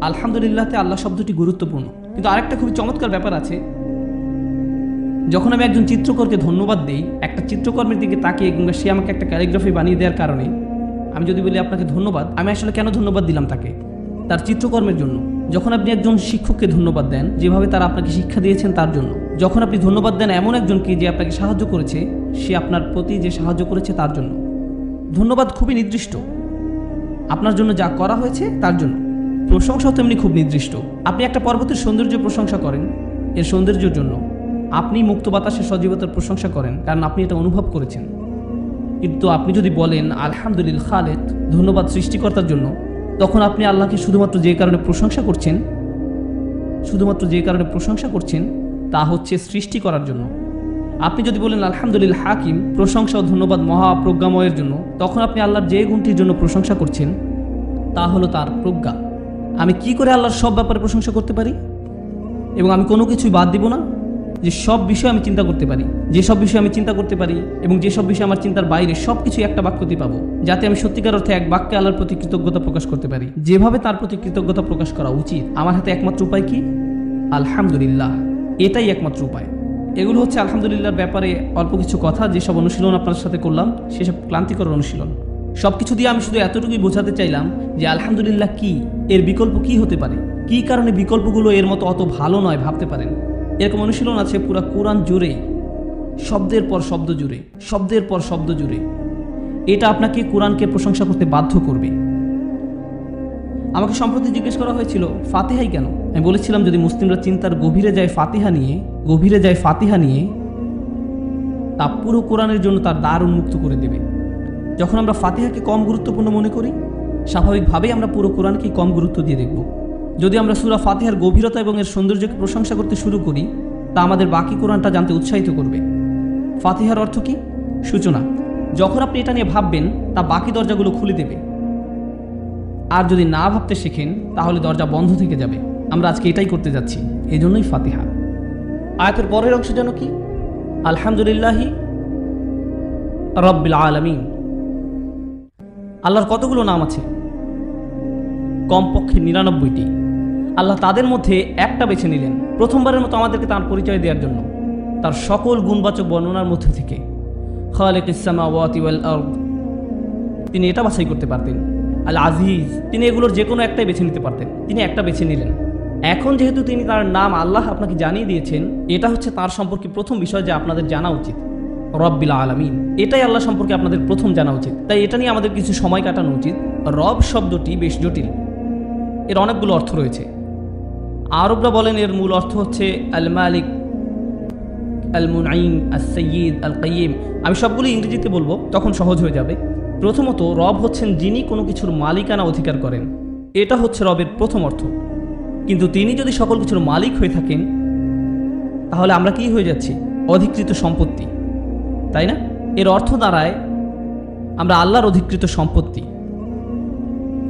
আলহামদুলিল্লাহতে আল্লাহ শব্দটি গুরুত্বপূর্ণ। কিন্তু আরেকটা খুবই চমৎকার ব্যাপার আছে। যখন আমি একজন চিত্রকরকে ধন্যবাদ দিই, একটা চিত্রকর্মের দিকে তাকিয়ে কিংবা সে আমাকে একটা ক্যালিগ্রাফি বানিয়ে দেওয়ার কারণে, আমি যদি বলি আপনাকে ধন্যবাদ, আমি আসলে কেন ধন্যবাদ দিলাম তাকে? তার চিত্রকর্মের জন্য। যখন আপনি একজন শিক্ষককে ধন্যবাদ দেন, যেভাবে তারা আপনাকে শিক্ষা দিয়েছেন তার জন্য। যখন আপনি ধন্যবাদ দেন এমন একজনকে যে আপনাকে সাহায্য করেছে, সে আপনার প্রতি যে সাহায্য করেছে তার জন্য। ধন্যবাদ খুবই নির্দিষ্ট। আপনার জন্য যা করা হয়েছে তার জন্য। প্রশংসাও তেমনি খুব নির্দিষ্ট। আপনি একটা পর্বতের সৌন্দর্য প্রশংসা করেন, এর সৌন্দর্যের জন্য। আপনি মুক্ত বাতাসের সজীবতার প্রশংসা করেন, কারণ আপনি এটা অনুভব করেছেন। কিন্তু আপনি যদি বলেন আলহামদুলিল খালেদ ধন্যবাদ সৃষ্টিকর্তার জন্য, তখন আপনি আল্লাহকে শুধুমাত্র যে কারণে প্রশংসা করছেন, শুধুমাত্র যে কারণে প্রশংসা করছেন, তা হচ্ছে সৃষ্টি করার জন্য। আপনি যদি বলেন আলহামদুলিল হাকিম, প্রশংসা ও ধন্যবাদ মহাপ্রজ্ঞাময়ের জন্য, তখন আপনি আল্লাহর যে গুণটির জন্য প্রশংসা করছেন, তা হলো তার প্রজ্ঞা। আমি কি করে আল্লাহর সব ব্যাপারে প্রশংসা করতে পারি? এবং আমি কোনো কিছুই বাদ দিব না? যে সব বিষয় আমি চিন্তা করতে পারি, যে সব বিষয় আমি চিন্তা করতে পারি, এবং যে সব বিষয় আমার চিন্তার বাইরে সব কিছু একটা বাক্যতে পাবো, যাতে আমি সত্যিকার অর্থে এক বাক্যে আল্লাহর প্রতি কৃতজ্ঞতা প্রকাশ করতে পারি। যেভাবে তার প্রতি কৃতজ্ঞতা প্রকাশ করা উচিত, আমার হাতে একমাত্র উপায় কি? আলহামদুলিল্লাহ, এটাই একমাত্র উপায়। এগুলো হচ্ছে আলহামদুলিল্লাহর ব্যাপারে অল্প কিছু কথা, যেসব অনুশীলন আপনার সাথে করলাম, সেসব ক্লান্তিকর অনুশীলন। সব কিছু দিয়ে আমি শুধু এতটুকুই বোঝাতে চাইলাম যে আলহামদুলিল্লাহ কি, এর বিকল্প কি হতে পারে? কি কারণে বিকল্পগুলো এর মতো অত ভালো নয় ভাবতে পারেন? এরকম অনুশীলন আছে পুরা কোরআন জুড়ে, শব্দের পর শব্দ জুড়ে, শব্দের পর শব্দ জুড়ে। এটা আপনাকে কোরআনকে প্রশংসা করতে বাধ্য করবে। আমাকে সম্প্রতি জিজ্ঞেস করা হয়েছিল, ফাতেহাই কেন? আমি বলেছিলাম, যদি মুসলিমরা চিন্তার গভীরে যায় ফাতিহা নিয়ে, গভীরে যায় ফাতিহা নিয়ে, তা পুরো কোরআনের জন্য তার দ্বার উন্মুক্ত করে দেবে। যখন আমরা ফাতিহাকে কম গুরুত্বপূর্ণ মনে করি, স্বাভাবিকভাবেই আমরা পুরো কোরআনকেই কম গুরুত্ব দিয়ে দেখব। যদি আমরা সুরা ফাতিহার গভীরতা এবং এর সৌন্দর্যকে প্রশংসা করতে শুরু করি, তা আমাদের বাকি কোরআনটা জানতে উৎসাহিত করবে। ফাতিহার অর্থ কি? সূচনা। যখন আপনি এটা নিয়ে ভাববেন, তা বাকি দরজাগুলো খুলে দেবে। আর যদি না ভাবতে শেখেন, তাহলে দরজা বন্ধ থেকে যাবে। আমরা আজকে এটাই করতে যাচ্ছি। এই জন্যই ফাতিহা। আয়াতের পরের অংশ যেন কি? আলহামদুলিল্লাহি রব্বিল আলমিন। আল্লাহর কতগুলো নাম আছে? কমপক্ষে নিরানব্বইটি। আল্লাহ তাদের মধ্যে একটা বেছে নিলেন, প্রথমবারের মতো আমাদেরকে তার পরিচয় দেওয়ার জন্য। তার সকল গুণবাচক বর্ণনার মধ্যে থেকে, খালেক ইসলামা ওয়াতিওয়াল তিনি এটা বাছাই করতে পারতেন। আল আজিজ তিনি এগুলোর যে কোনো একটাই বেছে নিতে পারতেন। তিনি একটা বেছে নিলেন। এখন যেহেতু তিনি তার নাম আল্লাহ আপনাকে জানিয়ে দিয়েছেন, এটা হচ্ছে তার সম্পর্কে প্রথম বিষয় যে আপনাদের জানা উচিত। রব্বিল আলামিন। এটাই আল্লাহ সম্পর্কে আপনাদের প্রথম জানা উচিত। তাই এটা নিয়ে আমাদের কিছু সময় কাটানো উচিত। রব শব্দটি বেশ জটিল। এর অনেকগুলো অর্থ রয়েছে। আরবরা বলেন, এর মূল অর্থ হচ্ছে আল মালিক আল মুনাইম আল সৈয়দ আল কাইম আমি সবগুলো ইংরেজিতে বলব, তখন সহজ হয়ে যাবে। প্রথমত, রব হচ্ছেন যিনি কোনো কিছুর মালিকানা অধিকার করেন। এটা হচ্ছে রবের প্রথম অর্থ। কিন্তু তিনি যদি সকল কিছুর মালিক হয়ে থাকেন, তাহলে আমরা কি হয়ে যাচ্ছি? অধিকৃত সম্পত্তি। তাই না? এর অর্থ দাঁড়ায় আমরা আল্লাহর অধিকৃত সম্পত্তি।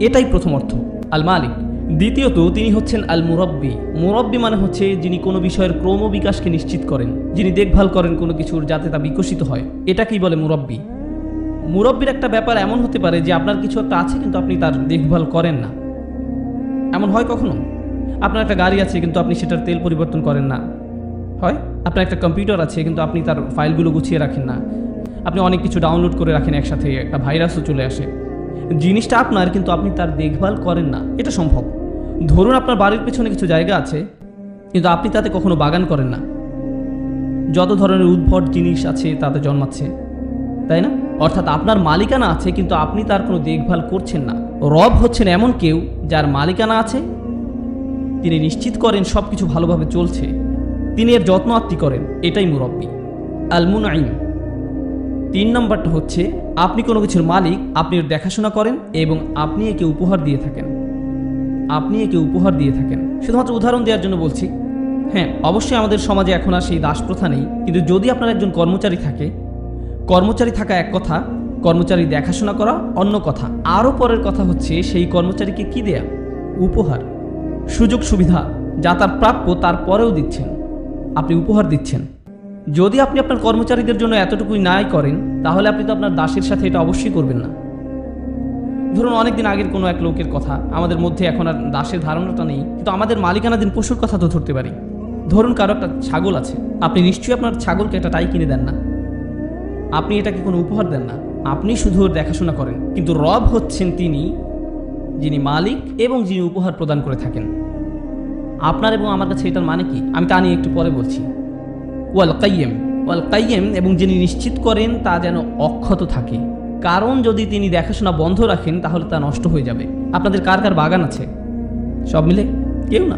এটাই প্রথম অর্থ। আল মালিক দ্বিতীয়ত, তিনি হচ্ছেন আল মুরব্বী মুরব্বী মানে হচ্ছে যিনি কোনো বিষয়ের ক্রম বিকাশকে নিশ্চিত করেন, যিনি দেখভাল করেন কোনো কিছুর যাতে তা বিকশিত হয়। এটাকেই বলে মুরব্বী? মুরব্বীর একটা ব্যাপার এমন হতে পারে যে আপনার কিছু একটা আছে কিন্তু আপনি তার দেখভাল করেন না। এমন হয় কখনো? আপনার একটা গাড়ি আছে কিন্তু আপনি সেটার তেল পরিবর্তন করেন না। হয়? আপনার একটা কম্পিউটার আছে, কিন্তু আপনি তার ফাইলগুলো গুছিয়ে রাখেন না। আপনি অনেক কিছু ডাউনলোড করে রাখেন, একসাথে একটা ভাইরাসও চলে আসে। জিনিসটা আপনার, কিন্তু আপনি তার দেখভাল করেন না। এটা সম্ভব। ধরুন আপনার বাড়ির পেছনে কিছু জায়গা আছে, কিন্তু আপনি তাতে কখনো বাগান করেন না। যত ধরনের উদ্ভট জিনিস আছে, তাতে জন্মাচ্ছে। তাই না? অর্থাৎ আপনার মালিকানা আছে, কিন্তু আপনি তার কোনো দেখভাল করছেন না। রব হচ্ছেন এমন কেউ, যার মালিকানা আছে। তিনি নিশ্চিত করেন সব কিছু ভালোভাবে চলছে। তিনি এর যত্ন আত্মি করেন, এটাই মুরব্বী। আলমুন আইন তিন নম্বরটা হচ্ছে, আপনি কোনো কিছুর মালিক, আপনি এর দেখাশোনা করেন এবং আপনি একে উপহার দিয়ে থাকেন। আপনি একে উপহার দিয়ে থাকেন। শুধুমাত্র উদাহরণ দেওয়ার জন্য বলছি হ্যাঁ অবশ্যই আমাদের সমাজে এখন আর সেই দাস প্রথা নেই, কিন্তু যদি আপনার একজন কর্মচারী থাকে, কর্মচারী থাকা এক কথা, কর্মচারী দেখাশোনা করা অন্য কথা। আরও পরের কথা হচ্ছে, সেই কর্মচারীকে কি দেয়া? উপহার। সুযোগ সুবিধা, যা তার প্রাপ্য তার পরেও দিচ্ছেন। আপনি উপহার দিচ্ছেন। যদি আপনি আপনার কর্মচারীদের জন্য এতটুকুই নাই করেন, তাহলে আপনি তো আপনার দাসের সাথে এটা অবশ্যই করবেন না। ধরুন অনেকদিন আগের কোনো এক লোকের কথা, আমাদের মধ্যে এখন আর দাসের ধারণাটা নেই, কিন্তু আমাদের মালিকানাধীন পশুর কথা তো ধরতে পারি। ধরুন কারও একটা ছাগল আছে, আপনি নিশ্চয়ই আপনার ছাগলকে একটা টাই কিনে দেন না। আপনি এটাকে কোনো উপহার দেন না, আপনি শুধু দেখাশোনা করেন। কিন্তু রব হচ্ছেন তিনি, যিনি মালিক এবং যিনি উপহার প্রদান করে থাকেন। আপনার এবং আমার কাছে এটার মানে কি? আমি তা নিয়ে একটু পরে বলছি। ওয়াল কাইয়েম ওয়াল কাইয়েম এবং যিনি নিশ্চিত করেন তা যেন অক্ষত থাকে। কারণ যদি তিনি দেখাশোনা বন্ধ রাখেন, তাহলে তা নষ্ট হয়ে যাবে। আপনাদের কার কার বাগান আছে? সব মিলে? কেউ না?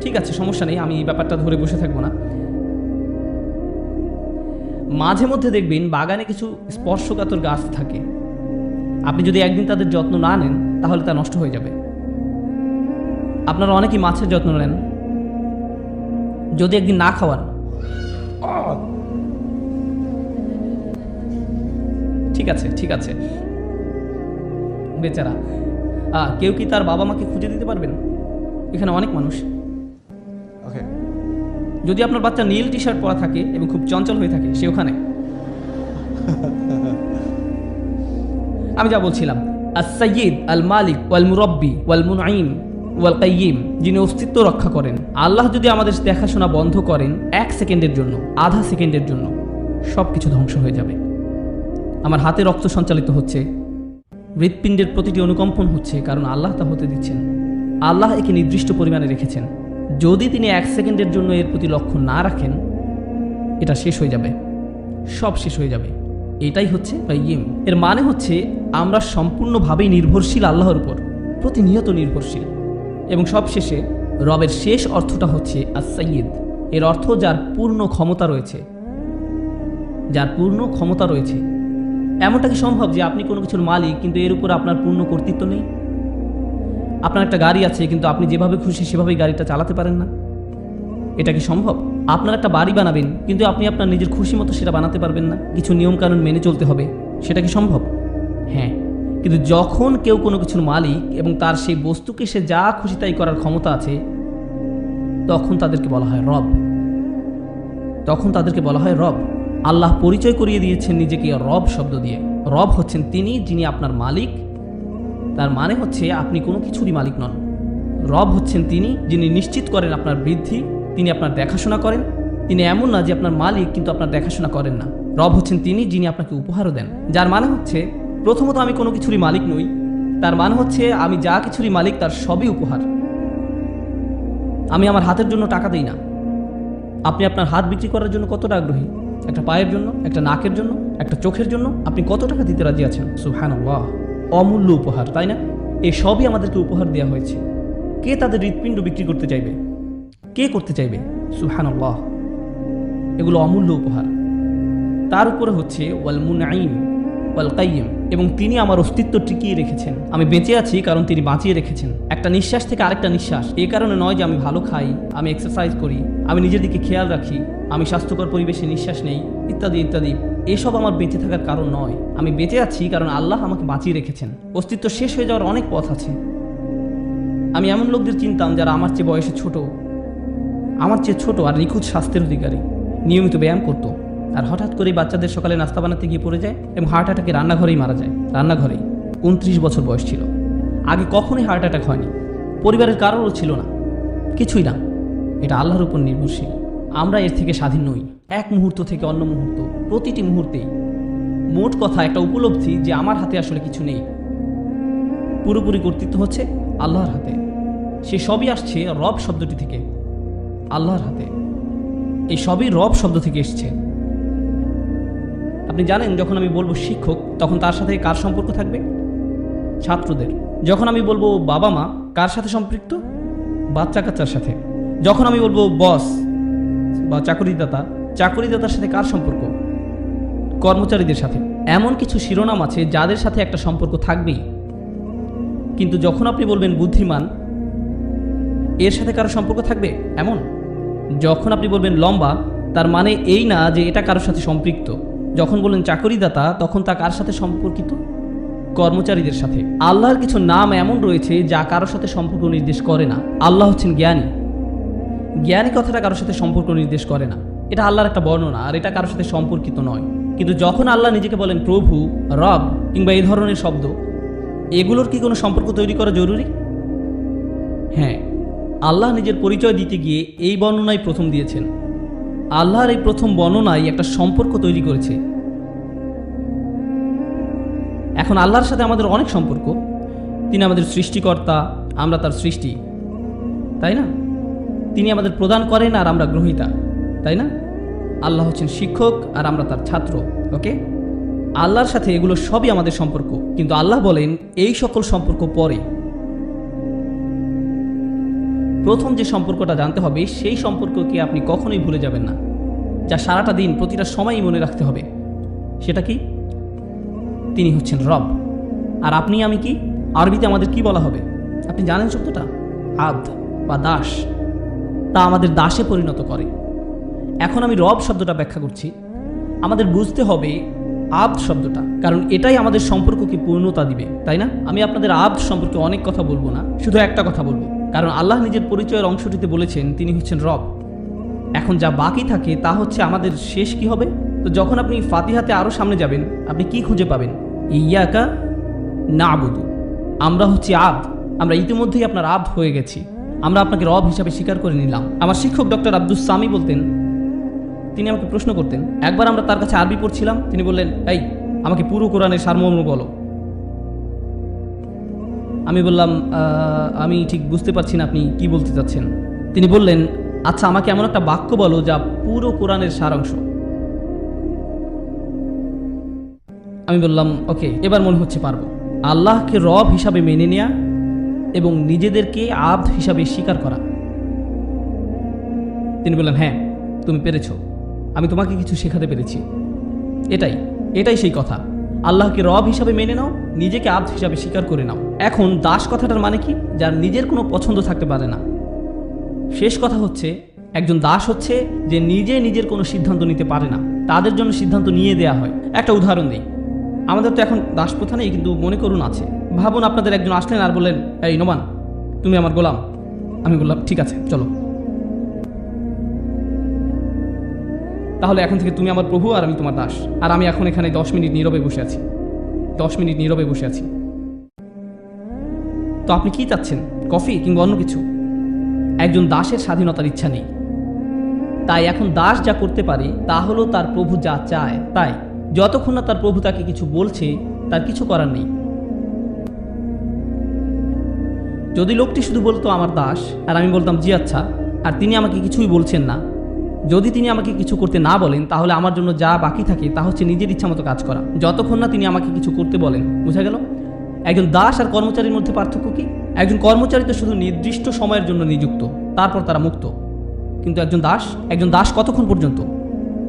ঠিক আছে, সমস্যা নেই, আমি এই ব্যাপারটা ধরে বসে থাকব না। মাঝে মধ্যে দেখবেন বাগানে কিছু স্পর্শকাতর গাছ থাকে। আপনি যদি একদিন তাদের যত্ন না নেন, তাহলে তা নষ্ট হয়ে যাবে। আপনারা অনেকেই মাছের যত্ন নেন। যদি একদিন না খাওয়ান। ঠিক আছে ঠিক আছে। বেচারা। কেউ কি তার বাবা মাকে খুঁজে দিতে পারবেন? এখানে অনেক মানুষ। Okay. যদি আপনার বাচ্চা নীল টি শার্ট পরা থাকে এবং খুব চঞ্চল হয়ে থাকে সে ওখানে। আমি যা বলছিলাম। আল সৈয়দ আল মালিক ওয়াল মুরব্বি ওয়াল মুনাইম ওয়াল কাইয়িম যিনি অস্তিত্ব রক্ষা করেন। আল্লাহ যদি আমাদের দেখাশোনা বন্ধ করেন এক সেকেন্ডের জন্য, আধা সেকেন্ডের জন্য সব কিছু ধ্বংস হয়ে যাবে। আমার হাতে রক্ত সঞ্চালিত হচ্ছে, হৃৎপিণ্ডের প্রতিটি অনুকম্পন হচ্ছে, কারণ আল্লাহ তা হতে দিচ্ছেন। আল্লাহ একে নির্দিষ্ট পরিমাণে রেখেছেন। যদি তিনি এক সেকেন্ডের জন্য এর প্রতি লক্ষ্য না রাখেন, এটা শেষ হয়ে যাবে। সব শেষ হয়ে যাবে। এটাই হচ্ছে ইয়েম এর মানে হচ্ছে, আমরা সম্পূর্ণভাবেই নির্ভরশীল আল্লাহর উপর, প্রতিনিয়ত নির্ভরশীল। এবং সবশেষে রবের শেষ অর্থটা হচ্ছে আসাইয়েদ এর অর্থ যার পূর্ণ ক্ষমতা রয়েছে। যার পূর্ণ ক্ষমতা রয়েছে। এমনটা কি সম্ভব যে আপনি কোনো কিছুর মালিক, কিন্তু এর উপর আপনার পূর্ণ কর্তৃত্ব নেই? আপনার একটা গাড়ি আছে, কিন্তু আপনি যেভাবে খুশি সেভাবেই গাড়িটা চালাতে পারেন না। এটা কি সম্ভব? আপনার একটা বাড়ি বানাবেন, কিন্তু আপনি আপনার নিজের খুশি মতো সেটা বানাতে পারবেন না। কিছু নিয়মকানুন মেনে চলতে হবে। সেটা কি সম্ভব? হ্যাঁ। কিন্তু যখন কেউ কোনো কিছুর মালিক এবং তার সেই বস্তুকে সে যা খুশি তাই করার ক্ষমতা আছে, তখন তাদেরকে বলা হয় রব। তখন তাদেরকে বলা হয় রব। আল্লাহ পরিচয় করিয়ে দিয়েছেন নিজেকে রব শব্দ দিয়ে। রব হচ্ছেন তিনি যিনি আপনার মালিক। তার মানে হচ্ছে আপনি কোনো কিছুরই মালিক নন। রব হচ্ছেন তিনি যিনি নিশ্চিত করেন আপনার বৃদ্ধি, তিনি আপনার দেখাশোনা করেন। তিনি এমন না যে আপনার মালিক কিন্তু আপনার দেখাশোনা করেন না। রব হচ্ছেন তিনি যিনি আপনাকে উপহারও দেন। যার মানে হচ্ছে প্রথমত আমি কোনো কিছুরই মালিক নই। তার মানে হচ্ছে আমি যা কিছুরই মালিক, তার সবই উপহার। আমি আমার হাতের জন্য টাকা দিই না। আপনি আপনার হাত বিক্রি করার জন্য কতটা আগ্রহী? একটা পায়ের জন্য, একটা নাকের জন্য, একটা চোখের জন্য আপনি কত টাকা দিতে রাজি আছেন? সুহান অমূল্য উপহার, তাই না? এই সবই আমাদেরকে উপহার দেওয়া হয়েছে। কে তাদের হৃৎপিণ্ড বিক্রি করতে চাইবে? কে করতে চাইবে? সুহান এগুলো অমূল্য উপহার। তার উপরে হচ্ছে ওয়াল মুনাইম ওয়াল কাইম এবং তিনি আমার অস্তিত্ব টিকিয়ে রেখেছেন। আমি বেঁচে আছি কারণ তিনি বাঁচিয়ে রেখেছেন। একটা নিঃশ্বাস থেকে আরেকটা নিঃশ্বাস। এ কারণে নয় যে আমি ভালো খাই, আমি এক্সারসাইজ করি, আমি নিজের দিকে খেয়াল রাখি, আমি স্বাস্থ্যকর পরিবেশে নিঃশ্বাস নেই, ইত্যাদি ইত্যাদি। এসব আমার বেঁচে থাকার কারণ নয়। আমি বেঁচে আছি কারণ আল্লাহ আমাকে বাঁচিয়ে রেখেছেন। অস্তিত্ব শেষ হয়ে যাওয়ার অনেক পথ আছে। আমি এমন লোকদের চিনতাম যারা আমার চেয়ে বয়সে ছোট, আমার চেয়ে ছোট আর নিখুঁত স্বাস্থ্যের অধিকারী। নিয়মিত ব্যায়াম করতো। আর হঠাৎ করেই বাচ্চাদের সকালে নাস্তা বানাতে গিয়ে পড়ে যায় এবং হার্ট অ্যাটাকে রান্নাঘরেই মারা যায়। রান্নাঘরেই। উনত্রিশ বছর বয়স ছিল। আগে কখনোই হার্ট অ্যাটাক হয়নি। পরিবারের কারোরও ছিল না। কিছুই না। এটা আল্লাহর উপর নির্ভরশীল। আমরা এর থেকে স্বাধীন নই। এক মুহূর্ত থেকে অন্য মুহূর্ত। প্রতিটি মুহূর্তেই। মোট কথা একটা উপলব্ধি যে আমার হাতে আসলে কিছু নেই। পুরোপুরি কর্তৃত্ব হচ্ছে আল্লাহর হাতে। সে সবই আসছে রব শব্দটি থেকে। আল্লাহর হাতে। এই সবই রব শব্দ থেকে এসছে। আপনি জানেন যখন আমি বলব শিক্ষক, তখন তার সাথে কার সম্পর্ক থাকবে? ছাত্রদের। যখন আমি বলব বাবা মা, কার সাথে সম্পৃক্ত? বাচ্চা কাচ্চার সাথে। যখন আমি বলব বস বা চাকরিদাতা, চাকরিদাতার সাথে কার সম্পর্ক? কর্মচারীদের সাথে। এমন কিছু শিরোনাম আছে যাদের সাথে একটা সম্পর্ক থাকবেই। কিন্তু যখন আপনি বলবেন বুদ্ধিমান, এর সাথে কারও সম্পর্ক থাকবে? এমন? যখন আপনি বলবেন লম্বা, তার মানে এই না যে এটা কারোর সাথে সম্পৃক্ত। যখন বলেন চাকরিদাতা, তখন তা কার সাথে সম্পর্কিত? কর্মচারীদের সাথে। আল্লাহর কিছু নাম এমন রয়েছে যা কারোর সাথে সম্পর্ক নির্দেশ করে না। আল্লাহ হচ্ছেন জ্ঞানী। জ্ঞানী কথাটা কারোর সাথে সম্পর্ক নির্দেশ করে না। এটা আল্লাহর একটা বর্ণনা, আর এটা কারোর সাথে সম্পর্কিত নয়। কিন্তু যখন আল্লাহ নিজেকে বলেন প্রভু, রব, কিংবা এই ধরনের শব্দ, এগুলোর কি কোনো সম্পর্ক তৈরি করা জরুরি? হ্যাঁ আল্লাহ নিজের পরিচয় দিতে গিয়ে এই বর্ণনাই প্রথম দিয়েছেন। আল্লাহর এই প্রথম বর্ণনায় একটা সম্পর্ক তৈরি করেছে। এখন আল্লাহর সাথে আমাদের অনেক সম্পর্ক। তিনি আমাদের সৃষ্টিকর্তা, আমরা তার সৃষ্টি। তাই না? তিনি আমাদের প্রদান করেন আর আমরা গ্রহীতা। তাই না? আল্লাহ হচ্ছেন শিক্ষক আর আমরা তার ছাত্র, ওকে? আল্লাহর সাথে এগুলো সবই আমাদের সম্পর্ক। কিন্তু আল্লাহ বলেন, এই সকল সম্পর্ক পরে। প্রথম যে সম্পর্কটা জানতে হবে, সেই সম্পর্ককে আপনি কখনোই ভুলে যাবেন না। যা সারাটা দিন প্রতিটা সময়ই মনে রাখতে হবে। সেটা কি? তিনি হচ্ছেন রব। আর আপনি, আমি কি? আরবিতে আমাদের কি বলা হবে? আপনি জানেন শব্দটা? আদ বা দাস। তা আমাদের দাসে পরিণত করে। এখন আমি রব শব্দটা ব্যাখ্যা করছি। আমাদের বুঝতে হবে আব্দ শব্দটা, কারণ এটাই আমাদের সম্পর্ককে পূর্ণতা দিবে, তাই না? আমি আপনাদের আব্দ সম্পর্কে অনেক কথা বলব না, শুধু একটা কথা বলব। কারণ আল্লাহ নিজের পরিচয়ের অংশটিতে বলেছেন, তিনি হচ্ছেন রব। এখন যা বাকি থাকে, তা হচ্ছে আমাদের শেষ কি হবে? তো যখন আপনি ফাতিহাতে আরও সামনে যাবেন, আপনি কি খুঁজে পাবেন? ইয়াকা না আবুদু আমরা হচ্ছি আব। আমরা ইতিমধ্যেই আপনার আব্দ হয়ে গেছি। আমরা আপনাকে রব হিসাবে স্বীকার করে নিলাম। আমার শিক্ষক ডক্টর আব্দুস সামি বলতেন, তিনি আমাকে প্রশ্ন করতেন। একবার আমরা তার কাছে আরবি পড়ছিলাম, তিনি বললেন, এই, আমাকে পুরো কোরআনের সারমর্ম বলো। আমি বললাম "আহ, আমি ঠিক বুঝতে পারছি না আপনি কি বলতে চাচ্ছেন। তিনি বললেন আচ্ছা আমাকে এমন একটা বাক্য বলো যা পুরো কোরআনের সারাংশ। আমি বললাম ওকে এবার মনে হচ্ছে পারব। আল্লাহকে রব হিসাবে মেনে নেয়া এবং নিজেদেরকে আব্দ হিসাবে স্বীকার করা। তিনি বললেন হ্যাঁ তুমি পেরেছ। আমি তোমাকে কিছু শেখাতে পেরেছি। এটাই এটাই সেই কথা। আল্লাহকে রব হিসাবে মেনে নাও, নিজেকে আব্দ হিসাবে স্বীকার করে নাও। এখন দাস কথাটার মানে কি? যার নিজের কোনো পছন্দ থাকতে পারে না। শেষ কথা হচ্ছে, একজন দাস হচ্ছে যে নিজে নিজের কোনো সিদ্ধান্ত নিতে পারে না। তাদের জন্য সিদ্ধান্ত নিয়ে দেয়া হয়। একটা উদাহরণ দিই। আমাদের তো এখন দাস প্রথা নেই, কিন্তু মনে করুন আছে। ভাবুন আপনাদের একজন আসলেন আর বললেন, এই, নোমান, তুমি আমার গোলাম। আমি বললাম, ঠিক আছে, চলো। তাহলে এখন থেকে তুমি আমার প্রভু আর আমি তোমার দাস। আর আমি এখন এখানে দশ মিনিট নীরবে বসে আছি। দশ মিনিট নীরবে বসে আছি। তো আপনি কি চাচ্ছেন? কফি কিংবা অন্য কিছু? একজন দাসের স্বাধীনতার ইচ্ছা নেই। তাই এখন দাস যা করতে পারে, তা হলো তার প্রভু যা চায়, তাই। যতক্ষণ না তার প্রভু তাকে কিছু বলছে, তার কিছু করার নেই। যদি লোকটি শুধু বলতো আমার দাস, আর আমি বলতাম, জি আচ্ছা। আর তিনি আমাকে কিছুই বলছেন না যদি তিনি আমাকে কিছু করতে না বলেন, তাহলে আমার জন্য যা বাকি থাকে তা হচ্ছে নিজের ইচ্ছা মতো কাজ করা। যতক্ষণ না তিনি আমাকে কিছু করতে বলেন, বুঝা গেল? একজন দাস আর কর্মচারীর মধ্যে পার্থক্য কি? একজন কর্মচারী তো শুধু নির্দিষ্ট সময়ের জন্য নিযুক্ত, তারপর তারা মুক্ত। কিন্তু একজন দাস একজন দাস কতক্ষণ পর্যন্ত?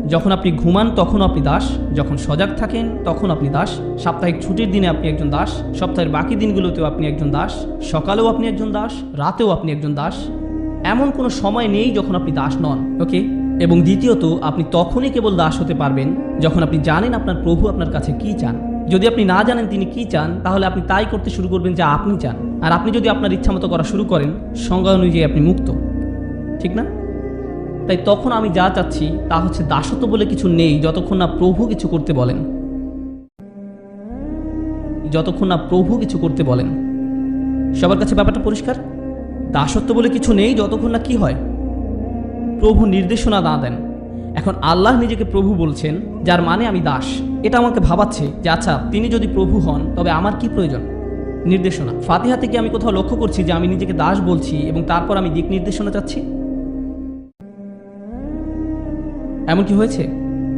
যখন আপনি ঘুমান, তখন আপনি দাস। যখন সজাগ থাকেন, তখন আপনি দাস। সাপ্তাহিক ছুটির দিনে আপনি একজন দাস। সপ্তাহের বাকি দিনগুলোতেও আপনি একজন দাস। সকালেও আপনি একজন দাস, রাতেও আপনি একজন দাস। এমন কোনো সময় নেই যখন আপনি দাস নন ওকে এবং দ্বিতীয়ত, আপনি তখনই কেবল দাস হতে পারবেন যখন আপনি জানেন আপনার প্রভু আপনার কাছে কি চান। যদি আপনি না জানেন তিনি কি চান, তাহলে আপনি তাই করতে শুরু করবেন যা আপনি চান। আর আপনি যদি আপনার ইচ্ছা মতো করা শুরু করেন, সংজ্ঞা অনুযায়ী আপনি মুক্ত। ঠিক না? তাই তখন আমি যা চাচ্ছি, তা হচ্ছে দাসত্ব বলে কিছু নেই, যতক্ষণ না প্রভু কিছু করতে বলেন। যতক্ষণ না প্রভু কিছু করতে বলেন। সবার কাছে ব্যাপারটা পরিষ্কার? দাসত্ব বলে কিছু নেই, যতক্ষণ না কি হয়। প্রভু নির্দেশনা না দেন। এখন আল্লাহ নিজেকে প্রভু বলছেন, যার মানে আমি দাস। এটা আমাকে ভাবাচ্ছে যে আচ্ছা তিনি যদি প্রভু হন, তবে আমার কি প্রয়োজন? নির্দেশনা। ফাতিহা থেকে আমি কোথাও লক্ষ্য করছি যে, আমি নিজেকে দাস বলছি এবং তারপর আমি দিক নির্দেশনা চাচ্ছি? এমন কি হয়েছে?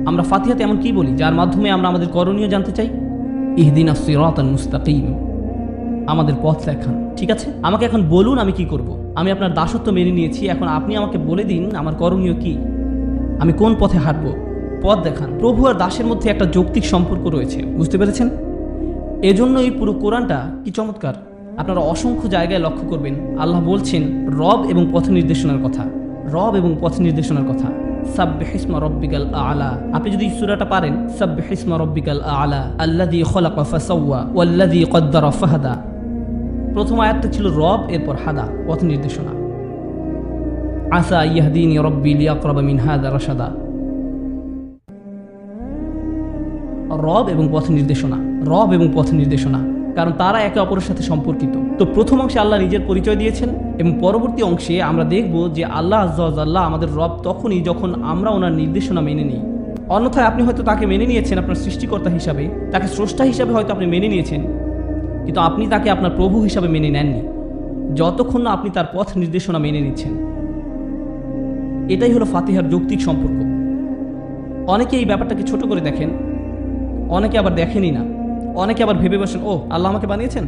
আমরা ফাতিহাতে এমন কি বলি, যার মাধ্যমে আমরা আমাদের করণীয় জানতে চাই? ইহদিন সিরাতান মুস্তাকিম। আমাদের পথ দেখান, ঠিক আছে? আমাকে এখন বলুন আমি কি করব। আমি আপনার দাসত্ব মেনে নিয়েছি, এখন আপনি আমাকে বলে দিন আমার করণীয় কি। আমি কোন পথে হাঁটব? পথ দেখান। প্রভু আর দাসের মধ্যে একটা যৌক্তিক সম্পর্ক রয়েছে, বুঝতে পেরেছেন? এজন্য এই পুরো কোরআনটা কি চমৎকার। আপনারা অসংখ্য জায়গায় লক্ষ্য করবেন, আল্লাহ বলছেন, রব এবং পথ নির্দেশনার কথা। রব এবং পথ নির্দেশনার কথা। আলা। আপনি যদি সূরাটা পারেন আলা। প্রথম আয়াতটা ছিল রব, এরপর হাদা, পথ নির্দেশনা। আসা ইয়াহদিনী রব্বি লিয়াকরাবা মিন হাদা রাশাদা। রব এবং পথ নির্দেশনা, রব এবং পথ নির্দেশনা, কারণ তারা একে অপরের সাথে সম্পর্কিত। তো প্রথম অংশে আল্লাহ নিজের পরিচয় দিয়েছেন এবং পরবর্তী অংশে আমরা দেখব যে আল্লাহ আজ্লাহ আমাদের রব তখনই যখন আমরা ওনার নির্দেশনা মেনে নিই। অন্যথায় আপনি হয়তো তাকে মেনে নিয়েছেন আপনার সৃষ্টিকর্তা হিসাবে, তাকে স্রষ্টা হিসাবে হয়তো আপনি মেনে নিয়েছেন। কিন্তু আপনি তাকে আপনার প্রভু হিসাবে মেনে নেননি। যতক্ষণ না আপনি তার পথ নির্দেশনা মেনে নিচ্ছেন। এটাই হলো ফাতিহার যৌক্তিক সম্পর্ক। অনেকে এই ব্যাপারটাকে ছোট করে দেখেন, অনেকে আবার দেখেনই না। অনেকে আবার ভেবে বসেন ও আল্লাহ আমাকে বানিয়েছেন?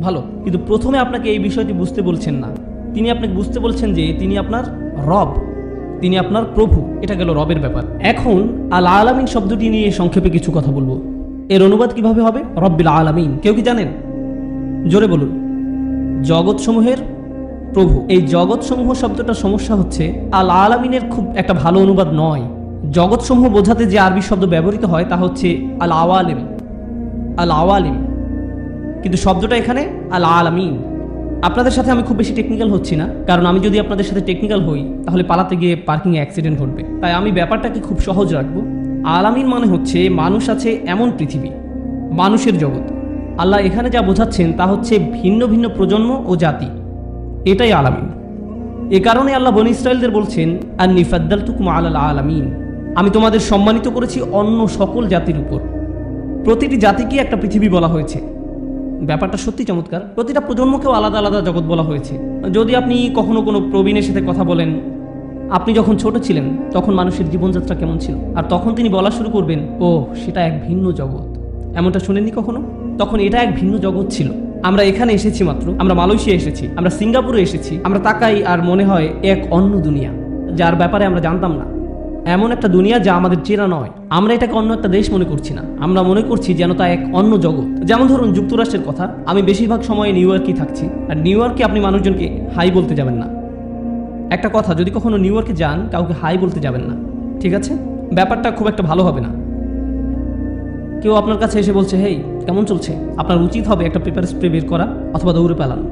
ভালো, কিন্তু প্রথমে আপনাকে এই বিষয়টি বুঝতে বলছেন না। তিনি আপনাকে বুঝতে বলছেন যে তিনি আপনার রব, তিনি আপনার প্রভু। এটা গেল রবের ব্যাপার। এখন আল আলামিন শব্দটি নিয়ে সংক্ষেপে কিছু কথা বলব। এর অনুবাদ কীভাবে হবে? রব্বিল আলামিন। কেউ কি জানেন? জোরে বলুন। জগৎসমূহের প্রভু। এই জগৎসমূহ শব্দটার সমস্যা হচ্ছে, আল আলামিনের খুব একটা ভালো অনুবাদ নয়। জগৎসমূহ বোঝাতে যে আরবি শব্দ ব্যবহৃত হয়, তা হচ্ছে আল আওয়ালিম। আল আওয়ালিম। কিন্তু শব্দটা এখানে আল আলামিন। আপনাদের সাথে আমি খুব বেশি টেকনিক্যাল হচ্ছি না, কারণ আমি যদি আপনাদের সাথে টেকনিক্যাল হই, তাহলে পালাতে গিয়ে পার্কিংয়ে অ্যাক্সিডেন্ট ঘটবে। তাই আমি ব্যাপারটাকে খুব সহজ রাখব। আলামিন মানে হচ্ছে মানুষ আছে এমন পৃথিবী, মানুষের জগৎ। আল্লাহ এখানে যা বোঝাচ্ছেন তা হচ্ছে ভিন্ন ভিন্ন প্রজন্ম ও জাতি। এটাই আলামিন। এ কারণে আল্লাহ বনি ইসরায়েলদের বলছেন আর নিফাদ্দাল তুকুম আল আলামিন। আমি তোমাদের সম্মানিত করেছি অন্য সকল জাতির উপর। প্রতিটি জাতিকে একটা পৃথিবী বলা হয়েছে। ব্যাপারটা সত্যি চমৎকার। প্রতিটা প্রজন্মকেও আলাদা আলাদা জগৎ বলা হয়েছে। যদি আপনি কখনো কোনো প্রবীণের সাথে কথা বলেন আপনি যখন ছোট ছিলেন, তখন মানুষের জীবনযাত্রা কেমন ছিল? আর তখন তিনি বলা শুরু করবেন ও সেটা এক ভিন্ন জগৎ। এমনটা শুনেননি কখনো? তখন এটা এক ভিন্ন জগৎ ছিল। আমরা এখানে এসেছি মাত্র, আমরা মালয়েশিয়া এসেছি, আমরা সিঙ্গাপুরে এসেছি, আমরা তাকাই আর মনে হয় এক অন্য দুনিয়া, যার ব্যাপারে আমরা জানতাম না। এমন একটা দুনিয়া যা আমাদের চেনা নয়। আমরা এটাকে অন্য একটা দেশ মনে করছি না। আমরা মনে করছি যেন তা এক অন্য জগৎ। যেমন ধরুন যুক্তরাষ্ট্রের কথা, আমি বেশিরভাগ সময় নিউ ইয়র্কেই থাকছি। আর নিউ ইয়র্কে আপনি মানুষজনকে হাই বলতে যাবেন না। একটা কথা যদি কখনো নিউ ইয়র্কে যান কাউকে হাই বলতে যাবেন না ঠিক আছে? ব্যাপারটা খুব একটা ভালো হবে না। কেউ আপনার কাছে এসে বলছে হেই কেমন চলছে? আপনার উচিত হবে একটা পেপার স্প্রে বের করা অথবা দৌড়ে পেলানো।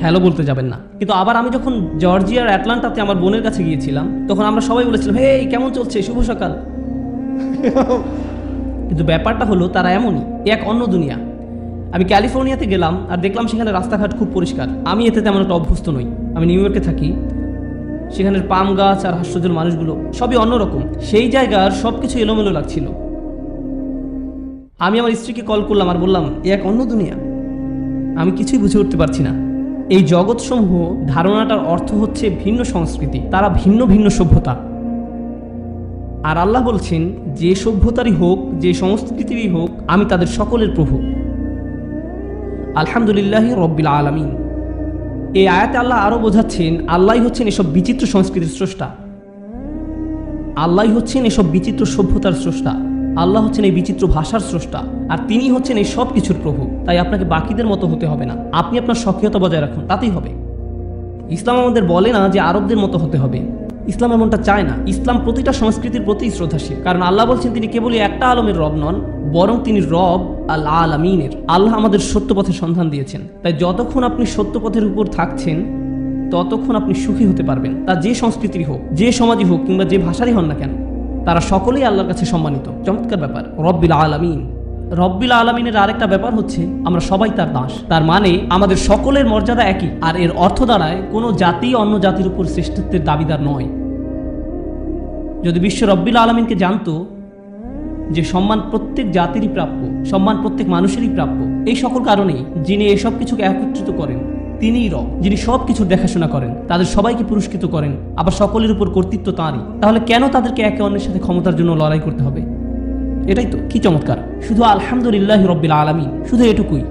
হ্যালো বলতে যাবেন না। কিন্তু আবার আমি যখন জর্জিয়ার অ্যাটলান্টাতে আমার বোনের কাছে গিয়েছিলাম তখন আমরা সবাই বলেছিলাম হে কেমন চলছে? শুভ সকাল। কিন্তু ব্যাপারটা হলো তারা এমনই এক অন্য দুনিয়া। আমি ক্যালিফোর্নিয়াতে গেলাম আর দেখলাম সেখানে রাস্তাঘাট খুব পরিষ্কার। আমি এতে তেমন একটা অভ্যস্ত নই। আমি নিউ ইয়র্কে থাকি। সেখানের পাম গাছ আর হাস্যজল মানুষগুলো সবই অন্যরকম। সেই জায়গার সব কিছু এলোমেলো লাগছিল। আমি আমার স্ত্রীকে কল করলাম আর বললাম, এ এক অন্য দুনিয়া। আমি কিছুই বুঝে উঠতে পারছি না। এই জগৎসমূহ ধারণাটার অর্থ হচ্ছে ভিন্ন সংস্কৃতি। তারা ভিন্ন ভিন্ন সভ্যতা। আর আল্লাহ বলছেন, যে সভ্যতারই হোক, যে সংস্কৃতিরই হোক, আমি তাদের সকলের প্রভু। আলহামদুলিল্লাহ রব্বিল আলমিন। এই আয়াতে আল্লাহ আরও বোঝাচ্ছেন, আল্লাহ হচ্ছেন এসব বিচিত্র সংস্কৃতির স্রষ্টা। আল্লাহ হচ্ছেন এসব বিচিত্র সভ্যতার স্রষ্টা। আল্লাহ হচ্ছেন এই বিচিত্র ভাষার স্রষ্টা। আর তিনি হচ্ছেন এই সব কিছুর প্রভু। তাই আপনাকে বাকিদের মতো হতে হবে না। আপনি আপনার সক্রিয়তা বজায় রাখুন, তাতেই হবে। ইসলাম আমাদের বলে না যে আরবদের মতো হতে হবে। ইসলাম এমনটা চায় না। ইসলাম প্রতিটা সংস্কৃতির প্রতি শ্রদ্ধাশীল। কারণ আল্লাহ বলছেন, তিনি কেবলই একটা আলমের রব নন, বরং তিনি রব আল আলামিনের আল্লাহ আমাদের সত্য পথের সন্ধান দিয়েছেন। তাই যতক্ষণ আপনি সত্য পথের উপর থাকছেন, ততক্ষণ আপনি সুখী হতে পারবেন। তা যে সংস্কৃতির হোক, যে সমাজই হোক, কিংবা যে ভাষারই হন না কেন, তারা সকলেই আল্লাহর কাছে সম্মানিত। চমৎকার ব্যাপার। রব্বিল আলামিন। রব্বিল আলমিনের আরেকটা ব্যাপার হচ্ছে, আমরা সবাই তার দাস। তার মানে আমাদের সকলের মর্যাদা একই, আর এর অর্থ দ্বারায় কোনো জাতি অন্য জাতির উপর শ্রেষ্ঠত্বের দাবিদার নয়। যদি বিশ্ব রব্বিল আলমিনকে জানতো, যে সম্মান প্রত্যেক জাতিরই প্রাপ্য, সম্মান প্রত্যেক মানুষেরই প্রাপ্য, এই সকল কারণেই যিনি এসব কিছুকে একত্রিত করেন, তিনিই রব। যিনি সব কিছুর দেখাশোনা করেন, তাদের সবাইকে পুরস্কৃত করেন, আবার সকলের উপর কর্তৃত্ব তাঁরই। তাহলে কেন তাদেরকে একে অন্যের সাথে ক্ষমতার জন্য লড়াই করতে হবে? এটাই তো কি চমৎকার। শুধু আলহামদুলিল্লাহ রব্বিল আলমী শুধু এটুকুই।